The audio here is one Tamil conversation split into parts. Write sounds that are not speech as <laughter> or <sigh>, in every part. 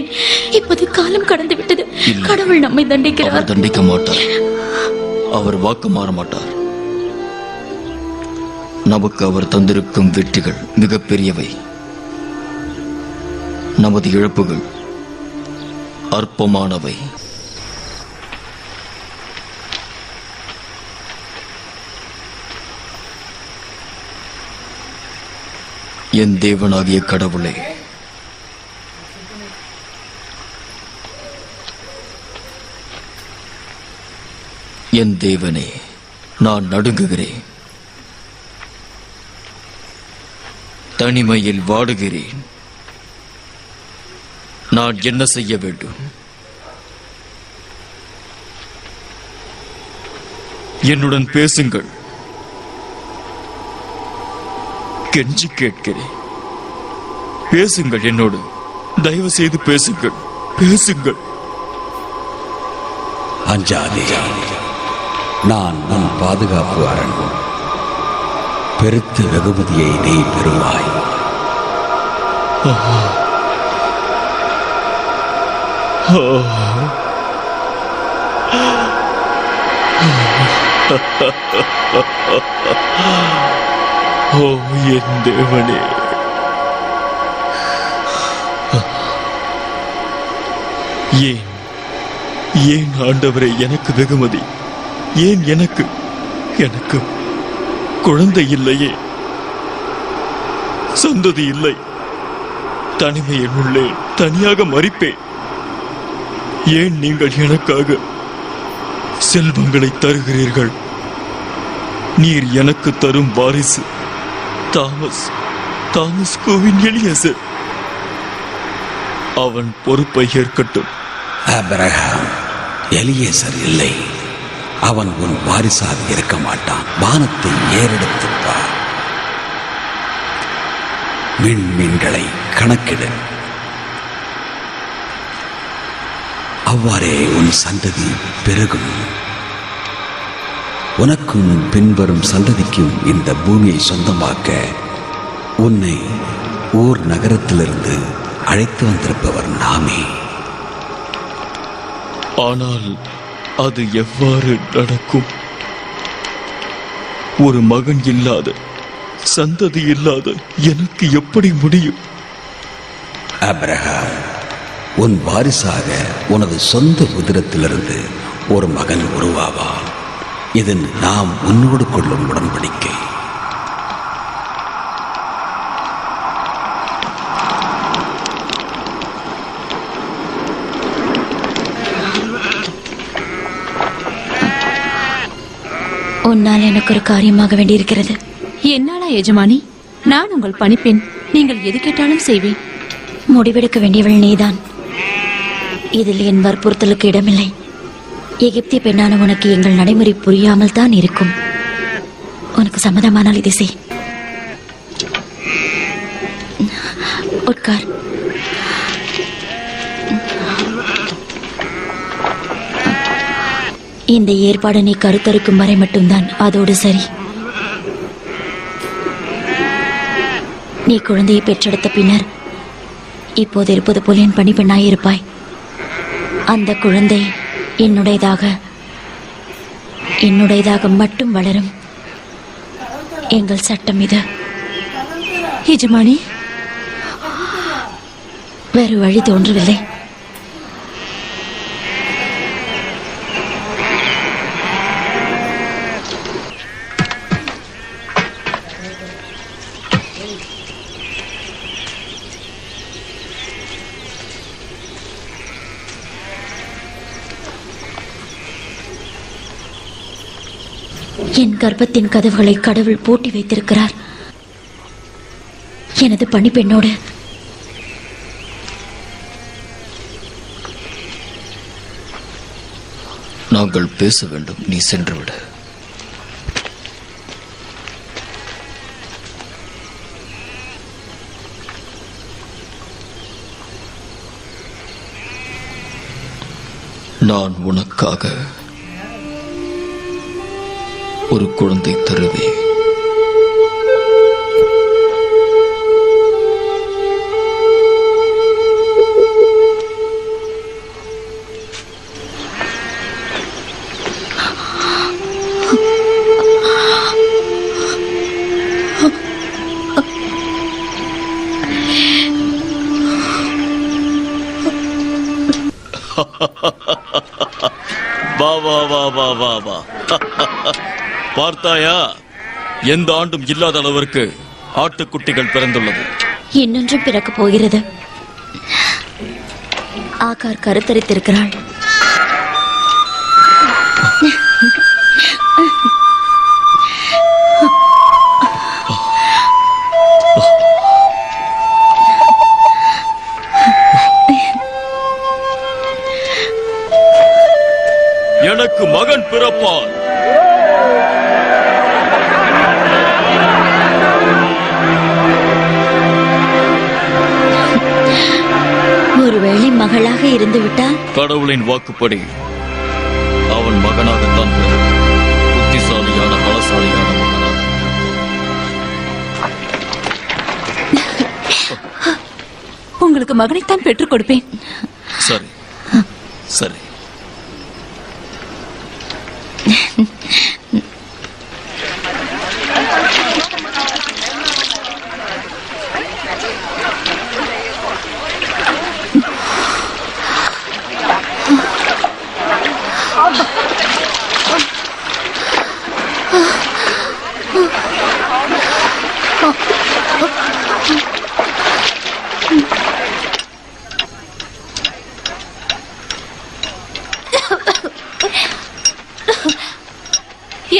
விட்டேன் இப்போது காலம் கடந்து விட்டது. கடவுள் நம்மை தண்டிக்கிறார். தண்டிக்க மாட்டார். அவர் வாக்கு மாற மாட்டார். நமக்கு அவர் தந்திருக்கும் வெற்றிகள் மிகப்பெரியவை. நமது இழப்புகள் அற்பமானவை. என் தேவனாகிய கடவுளே என் தேவனே நான் நடுங்குகிறேன். தனிமையில் வாடுகிறேன். நான் என்ன செய்ய வேண்டும்? என்னுடன் பேசுங்கள். கெஞ்சி கேட்கிறேன். பேசுங்கள் என்னோடு. தயவு செய்து பேசுங்கள். பேசுங்கள். அஞ்சாதே. நான் உன் பாதுகாப்பு அரண் பெருத்த வெகுமதியை நீ பெறுவாய். ஓ என் தேவனே. ஏன் ஏன் ஆண்டவரை எனக்கு வெகுமதி? ஏன் எனக்கு? எனக்கு குழந்தை இல்லையே. சந்ததி இல்லை. தனிமையில் உள்ளே தனியாக மறிப்பேன். ஏன் நீங்கள் எனக்காக செல்வங்களை தருகிறீர்கள்? நீர் எனக்கு தரும் வாரிசு தாமஸ் தாமஸ் கோவின் எளியசர் அவன் பொறுப்பை ஏற்கட்டும். ஆபிரகாம் எலியேசர் இல்லை. அவன் உன் வாரிசாக இருக்க மாட்டான். வானத்தை ஏறெடுத்து விண்மீன்களை கணக்கிடு. அவ்வாறே உன் சந்ததி பெருகும். உனக்கும் பின்வரும் சந்ததிக்கும் இந்த பூமியை சொந்தமாக்க உன்னை ஊர் நகரத்திலிருந்து அழைத்து வந்திருப்பவர் நாமே. ஆனால் அது எவ்வாறு நடக்கும்? ஒரு மகன் இல்லாத சந்ததி இல்லாத எனக்கு எப்படி முடியும்? அப்ரஹாம் உன் வாரிசாக உனது சொந்த உதிரத்திலிருந்து ஒரு மகன் உருவாவா? இது நாம் உன்னோடு கொள்ளும் உடன்படிக்கை. உன்னால் எனக்கு ஒரு காரியமாக வேண்டியிருக்கிறது. என்னாலா எஜமானி? நான் உங்கள் பணிப்பெண். நீங்கள் எது கேட்டாலும் செய்வேன். முடிவெடுக்க வேண்டியவள் நீதான். இதில் என் வற்புறுத்தலுக்கு இடமில்லை. எகிப்திய பெண்ணான உனக்கு எங்கள் நடைமுறை புரியாமல் தான் இருக்கும். உனக்கு சம்மதமானால் இதை செய். உட்கார். இந்த ஏற்பாடு நீ கருத்தரிக்கும் வரை மட்டும்தான். அதோடு சரி. நீ குழந்தையை பெற்றெடுத்த பின்னர் இப்போது இருப்பது போல் என் பணிப்பெண்ணாய் இருப்பாய். அந்த குழந்தை என்னுடையதாக என்னுடையதாக மட்டும் வளரும். எங்கள் சட்டம் இது. எஜமானி வேறு வழி தோன்றவில்லை. என் கர்ப்பத்தின் கதவுகளை கடவுள் பூட்டி வைத்திருக்கிறார். எனது பணிப்பெண்ணோடு நாங்கள் பேச வேண்டும். நீ சென்றுவிட. நான் உனக்காக ஒரு குழந்தை தருவேன் வா வா வா வா வா வா பார்த்தாயா? எந்த ஆண்டும் இல்லாத அளவிற்கு ஆட்டுக்குட்டிகள் பிறந்துள்ளது. இன்னொன்றும் பிறக்கப் போகிறது? ஆகார் கருத்தரித்திருக்கிறாள். எனக்கு மகன் பிறப்பான் இருந்து விட்டால் கடவுளின் வாக்குப்படி அவன் மகனாகத்தான். புத்திசாலியான பலசாலியான மகனாக உங்களுக்கு மகனைத்தான் பெற்றுக் கொடுப்பேன். சரி. சரி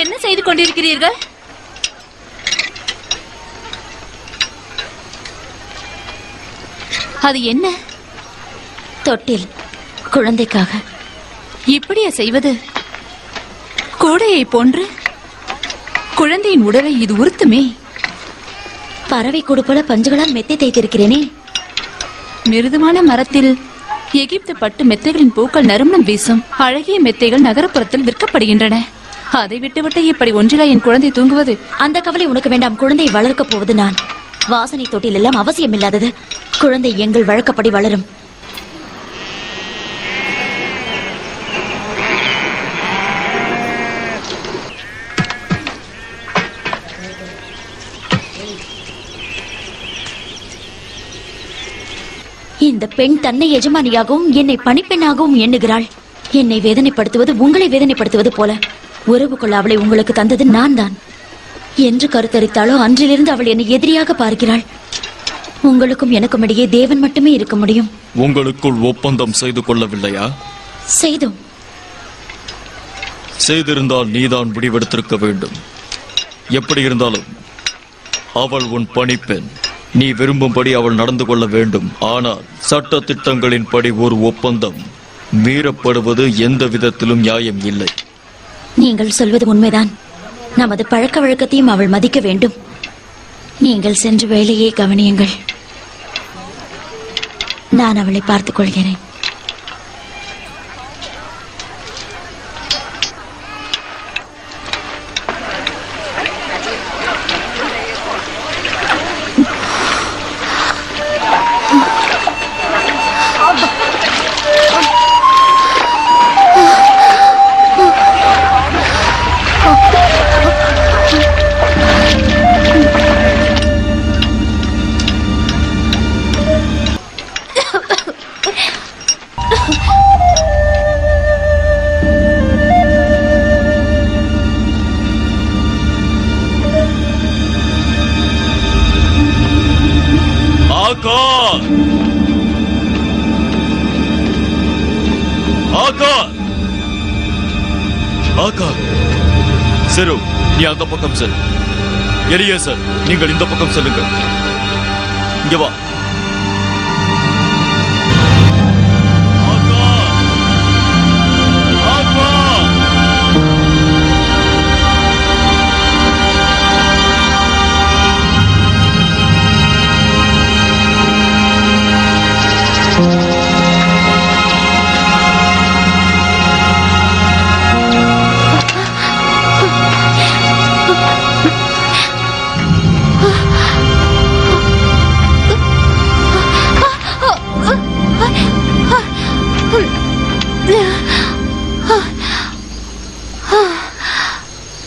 என்ன செய்து கொண்டிருக்கிறீர்கள் அது என்ன? தொட்டில் குழந்தைக்காக. இப்படியா செய்வது? கூடையை போன்று? குழந்தையின் உடலை இது உறுத்துமே? பறவை கூடு போல பஞ்சுகளால் மெத்தை தேய்த்திருக்கிறேனே. மிருதுவான மரத்தில் எகிப்து பட்டு மெத்தைகளின் பூக்கள் நறுமணம் வீசும் அழகிய மெத்தைகள் நகரப்புறத்தில் விற்கப்படுகின்றன. அதை விட்டுவிட்டு இப்படி ஒன்றிலா என் குழந்தை தூங்குவது? அந்த கவலை உனக்கு வேண்டாம். குழந்தையை வளர்க்கப் போவது நான். வாசனை தொட்டில் எல்லாம் அவசியமில்லாதது. குழந்தை எங்கள் வழக்கப்படி வளரும். இந்த பெண் தன்னை எஜமானியாகவும் என்னை பணிப்பெண்ணாகவும் எண்ணுகிறாள். என்னை வேதனைப்படுத்துவது உங்களை வேதனைப்படுத்துவது போல. உறவு கொள்ள அவளை உங்களுக்கு தந்தது நான் தான். என்று கருத்தரித்தாலோ அன்றிலிருந்து அவள் என்னை எதிரியாக பார்க்கிறாள். உங்களுக்கும் எனக்கும் இடையே தேவன் மட்டுமே இருக்க முடியும். உங்களுக்குள் ஒப்பந்தம் செய்து கொள்ளவில்லையா? செய்தோம். செய்திருந்தால் நீதான் முடிவெடுத்திருக்க வேண்டும். எப்படி இருந்தாலும் அவள் உன் பணிப்பெண். நீ விரும்பும்படி அவள் நடந்து கொள்ள வேண்டும். ஆனால் சட்ட திட்டங்களின்படி ஒரு ஒப்பந்தம் மீறப்படுவது எந்த விதத்திலும் நியாயம் இல்லை. நீங்கள் சொல்வது உண்மைதான். நமது பழக்க வழக்கத்தையும் அவள் மதிக்க வேண்டும். நீங்கள் சென்று வேலையை கவனியுங்கள். நான் அவளை பார்த்துக் கொள்கிறேன். ஆகா. செரு நீ அந்த பக்கம் செல். எளிய சார் நீங்கள் இந்த பக்கம் செல்லுங்கள். இங்கே வா.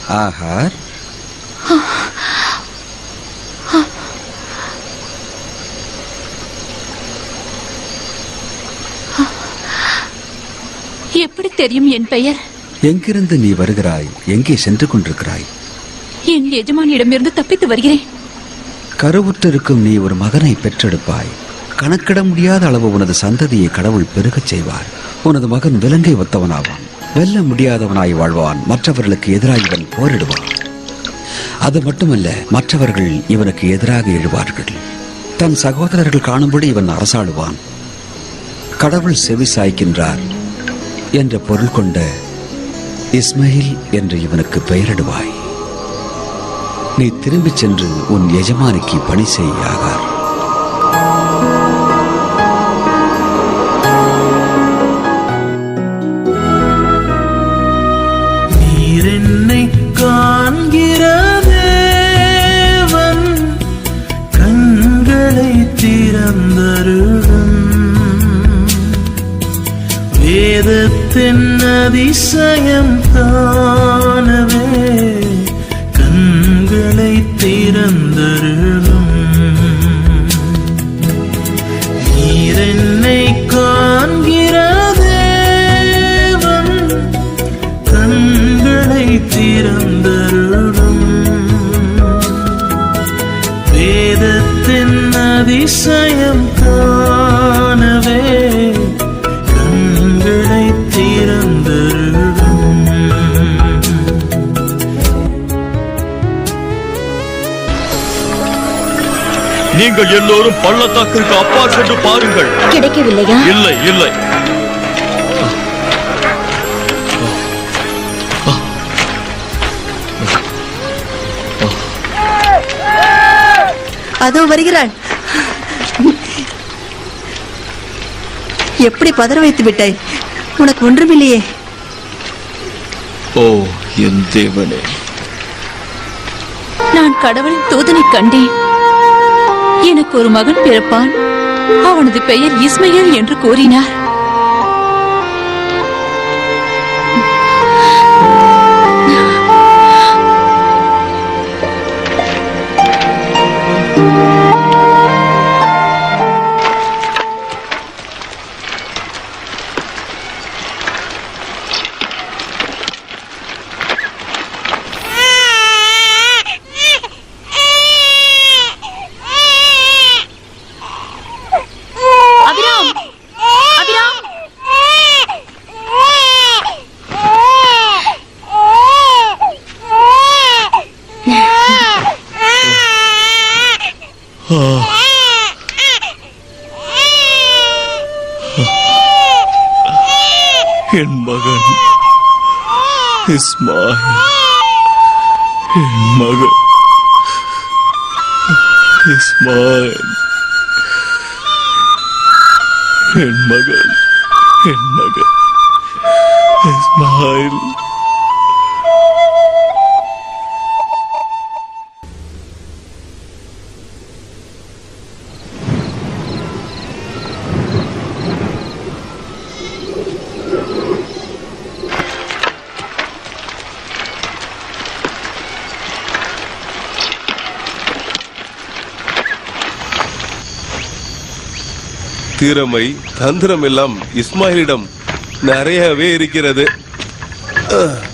ஆஹார். எப்படி தெரியும் என் பெயர்? எங்கிருந்து நீ வருகிறாய்? எங்கே சென்று கொண்டிருக்கிறாய்? என் எஜமானிடமிருந்து தப்பித்து வருகிறேன். கருவுற்றிருக்கும் நீ ஒரு மகனை பெற்றெடுப்பாய். கணக்கிட முடியாத அளவு உனது சந்ததியை கடவுள் பெருகச் செய்வார். உனது மகன் விலங்கை ஒத்தவனாவான். வெல்ல முடியாதவனாய் வாழ்வான். மற்றவர்களுக்கு எதிராக இவன் போரிடுவான். அது மட்டுமல்ல மற்றவர்கள் இவனுக்கு எதிராக எழுவார்கள். தன் சகோதரர்கள் காணும்படி இவன் அரசாடுவான் கடவுள் செவி சாய்க்கின்றார் என்ற பொருள் கொண்ட இஸ்மாயில் என்று இவனுக்கு பெயரிடுவாய். நீ திரும்பிச் சென்று உன் எஜமானிக்கு பணி செய்யாகார். தென்னதிசயம் தான் நீங்கள் எல்லோரும் பள்ளத்தாக்கிற்கு அப்பால் சென்று பாருங்கள். கிடைக்கவில்லையா? இல்லை இல்லை. அதோ வருகிறாள். எப்படி பதற வைத்து விட்டாய்? உனக்கு ஒன்றுமில்லையே. ஓ என் தேவனே. நான் கடவுளின் தூதனை கண்டேன். எனக்கு ஒரு மகன் பிறப்பான். அவனது பெயர் இஸ்மையேல் என்று கூறினார். மகன். இஸ்மாயில் என் மகன். இஸ்மாயில் என் மகன். என் மகன். இஸ்மாயில் திறமை தந்திரம் எல்லாம் இஸ்மாயிலிடம் நிறையவே இருக்கிறது.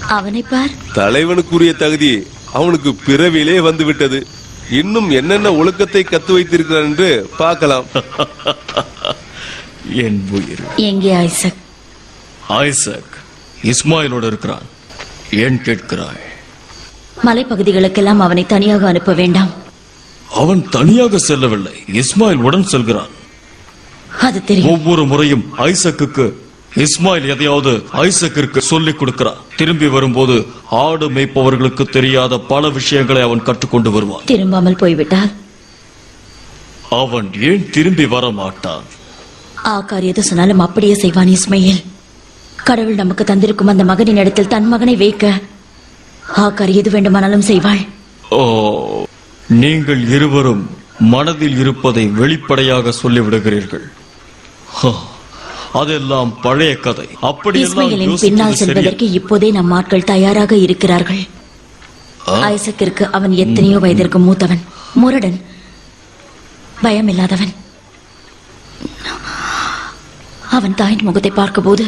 அவனை பார். தலைவனுக்குரிய தகுதி அவனுக்கு பிறவிலே வந்துவிட்டது. இன்னும் என்னென்ன ஒழுக்கத்தை கத்து வைத்திருக்கிறான் என்று பார்க்கலாம். <laughs> என் உயிர். எங்கே ஐசக்? ஐசக் இஸ்மாயிலோடு இருக்கிறான். ஏன் கேட்கிறாய்? மலைப்பகுதிகளுக்கெல்லாம் அவனை தனியாக அனுப்ப வேண்டாம். அவன் தனியாக செல்லவில்லை. இஸ்மாயில் உடன் செல்கிறான். அது தெரியும். ஒவ்வொரு முறையும் ஐசக்குக்கு இஸ்மாயில் எதையாவது ஐசக்கிற்கு சொல்லிக் கொடுக்கிறான் திரும்பி வரும்போது ஆடு மேய்ப்பவர்களுக்கு தெரியாத பல விஷயங்களை அவன் கற்றுக்கொண்டு வருவான். திரும்பாமல் போய்விட்டால்? அவன் ஏன் திரும்பி வர மாட்டான் ஆக்கார் எது சொன்னாலும் அப்படியே செய்வான் இஸ்மையில். கடவுள் நமக்கு தந்திருக்கும் அந்த மகனின் இடத்தில் தன் மகனை வைக்க ஆக்கார் எது வேண்டுமானாலும் செய்வாள். ஓ நீங்கள் இருவரும் மனதில் இருப்பதை வெளிப்படையாக சொல்லிவிடுகிறீர்கள். அதெல்லாம் பழைய கதை. அப்படியெல்லாம் இஸ்மையிலின் பின்னால் செல்வதற்கு இப்போதே நம் ஆட்கள் தயாராக இருக்கிறார்கள். ஐசக்கிற்கு அவன் எத்தனையோ வயதிற்கு மூத்தவன். முரடன். பயம் இல்லாதவன் அவன் தாயின் முகத்தை பார்க்கும்போது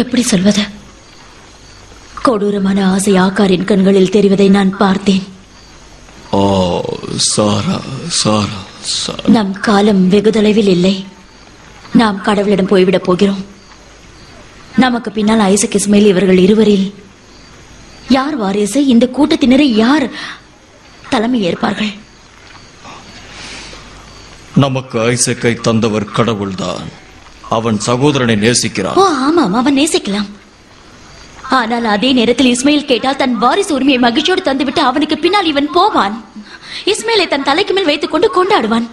எப்படி சொல்வது? கொடூரமான ஆசை ஆக்காரின் கண்களில் தெரிவதை நான் பார்த்தேன். சாரா சாரா சாரா. நம் காலம் வெகு தொலைவில் இல்லை. நாம் கடவுளிடம் போய்விடப் போகிறோம். நமக்கு பின்னால் ஐசக் இஸ்மைல் இவர்கள் இருவரில் யார் வாரிசு? இந்த கூட்டத்தினரை யார் தலைமை ஏற்பார்கள்? நமக்கு ஐசக்கை தந்தவர் கடவுள்தான். அவன் சகோதரனை நேசிக்கிறான். ஓ ஆமாம் அவன் நேசிக்கலாம். ஆனால் அதே நேரத்தில் இஸ்மைல் கேட்டால் தன் வாரிசு உரிமையை மகிழ்ச்சியோடு தந்துவிட்டு அவனுக்கு பின்னால் இவன் போவான். இஸ்மேலை தன் தலைக்கு மேல் வைத்துக் கொண்டு கொண்டாடுவான்.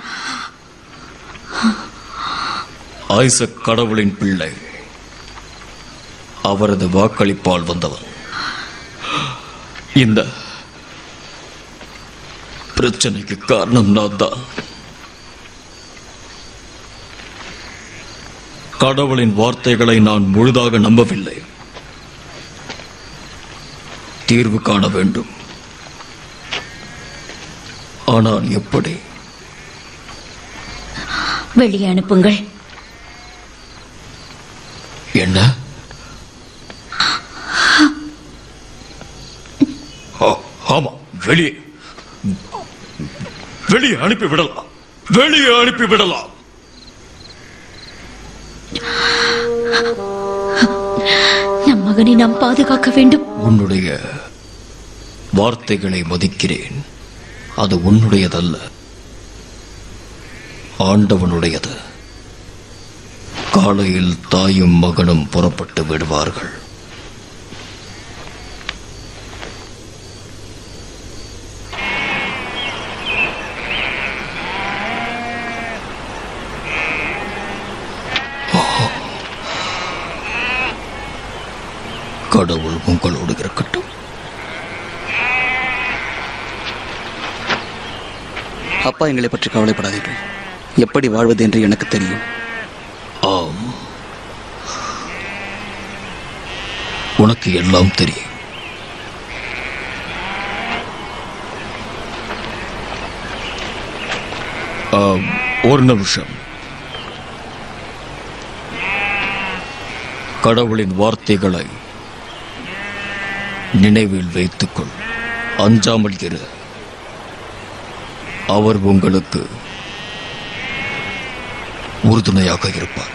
ஐசக் கடவுளின் பிள்ளை. அவரது வாக்களிப்பால் வந்தவன். இந்த பிரச்சனைக்கு காரணம் நான் தான் கடவுளின் வார்த்தைகளை நான் முழுதாக நம்பவில்லை. தீர்வு காண வேண்டும். ஆனால் எப்படி? வெளியே அனுப்புங்கள். என்ன? ஆமா வெளியே. வெளியே அனுப்பி விடலாம். வெளியே அனுப்பி விடலாம். நம் மகனை நாம் பாதுகாக்க வேண்டும். உன்னுடைய வார்த்தைகளை மதிக்கிறேன். அது உன்னுடையதல்ல. ஆண்டவனுடையது. காலையில் தாயும் மகனும் புறப்பட்டு விடுவார்கள். கடவுள் உங்களோடு இருக்கட்டும். அப்பா எங்களை பற்றி கவலைப்படாதீர்கள். எப்படி வாழ்வது என்று எனக்கு தெரியும். ஆம். உனக்கு எல்லாம் தெரியும். ஒரு நிமிஷம். கடவுளின் வார்த்தைகளை நினைவில் வைத்துக்கொள். அஞ்சாமல் இரு. அவர் உங்களுக்கு உறுதுணையாக இருப்பார்.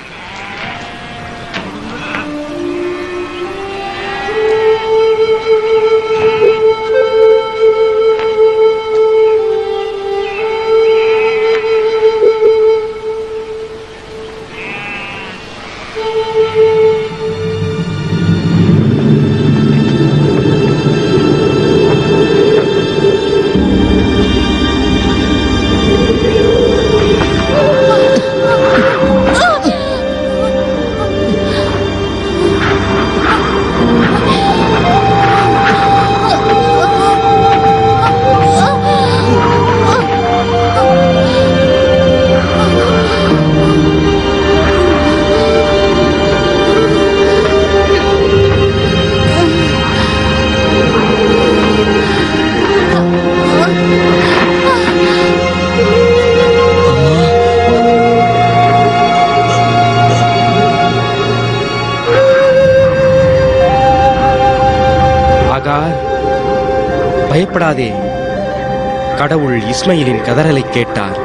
கடவுள் இஸ்மையிலின் கதறலை கேட்டார்.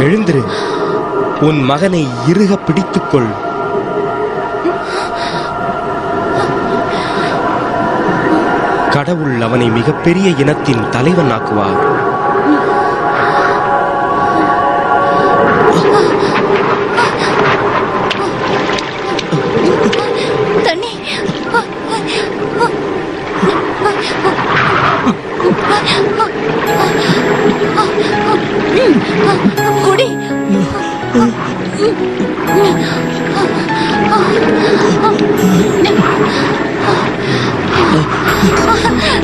எழுந்திரு. உன் மகனை இறுக பிடித்துக்கொள். கடவுள் அவனை மிகப்பெரிய இனத்தின் தலைவன் ஆக்குவார் குடி நீரை